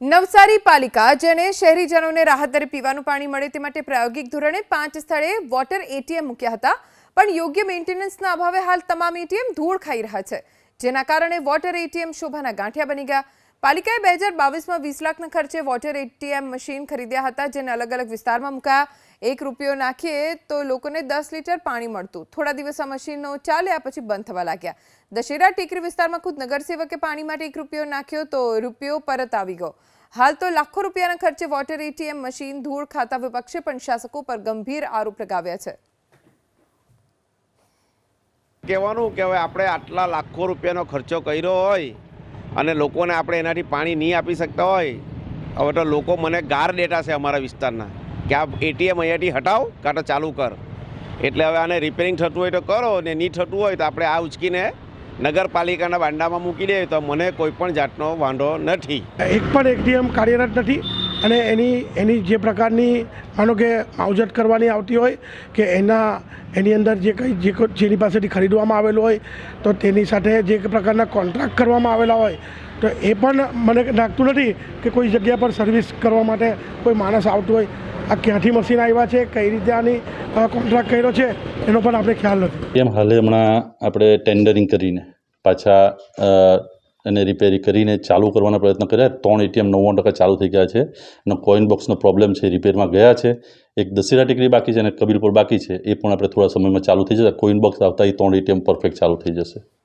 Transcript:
નવસારી પાલિકા જેને શહેરીજનોને રાહત દરે પીવાનું પાણી મળે તે માટે પ્રાયોગિક ધોરણે પાંચ સ્થળે વોટર એટીએમ મૂક્યા હતા. પણ યોગ્ય મેન્ટેનન્સના અભાવે હાલ તમામ એટીએમ ધૂળ ખાઈ રહ્યા છે. જેના કારણે વોટર એટીએમ શોભાના ગાંઠિયા બની ગયા. પાલિકાએ બે હજાર બાવીસમાં વીસ લાખના ખર્ચે વોટર એટીએમ મશીન ખરીદ્યા હતા, જેને અલગ અલગ વિસ્તારમાં મુકાયા. એક રૂપિયો નાખીએ તો લોકોને દસ લીટર પાણી મળતું. થોડા દિવસ આ મશીનો ચાલ્યા પછી બંધ થવા લાગ્યા. દશેરા ટેકરી વિસ્તારમાં ખુદ નગરસેવકે પાણી માટે એક રૂપિયો નાખ્યો તો રૂપિયો પરત આવી ગયો. હાલ તો લાખો રૂપિયાના ખર્ચે વોટર એટીએમ મશીન ધૂળ ખાતા વિપક્ષે, પણ શાસકો પર ગંભીર આરોપ લગાવ્યા છે. કહેવાનું કે હવે આપણે આટલા લાખો રૂપિયાનો ખર્ચો કર્યો હોય અને લોકોને આપણે એનાથી પાણી નહીં આપી શકતા હોય, હવે તો લોકો મને ગાર ડેટા છે અમારા વિસ્તારના. કે આ એટીએમ અહીંયાથી હટાવ કાં તો ચાલુ કર. એટલે હવે આને રિપેરિંગ થતું હોય તો કરો ને નહીં થતું હોય તો આપણે આ ઉચકીને નગરપાલિકાના બાંડામાં મૂકી દઈએ તો મને કોઈ પણ જાતનો વાંધો નથી. એક પણ એટીએમ કાર્યરત નથી. અને એની એની જે પ્રકારની, માનો કે, માવજત કરવાની આવતી હોય, કે એના, એની અંદર જે કંઈ, જે જેની પાસેથી ખરીદવામાં આવેલું હોય, તો તેની સાથે જે પ્રકારના કોન્ટ્રાક્ટ કરવામાં આવેલા હોય, તો એ પણ મને લાગતું નથી કે કોઈ જગ્યા પર સર્વિસ કરવા માટે કોઈ માણસ આવતું હોય. આ ક્યાંથી મશીન આવ્યા છે, કઈ રીતે આની કોન્ટ્રાક્ટ કર્યો છે, એનો પણ આપણે ખ્યાલ નથી. એમ હાલે હમણાં આપણે ટેન્ડરિંગ કરીને પાછા એને રિપેરી કરીને ચાલુ કરવાના પ્રયત્ન કર્યા. ત્રણ એટીએમ નવ્વાણું ટકા ચાલુ થઈ ગયા છે અને કોઈન બોક્સનો પ્રોબ્લેમ છે રિપેરમાં ગયા છે. એક દશેરા ટેકરી બાકી છે અને કબીરપુર બાકી છે. એ પણ આપણે થોડા સમયમાં ચાલુ થઈ જશે. કોઈન બોક્સ આવતા એ ત્રણ એટીએમ પરફેક્ટ ચાલુ થઈ જશે.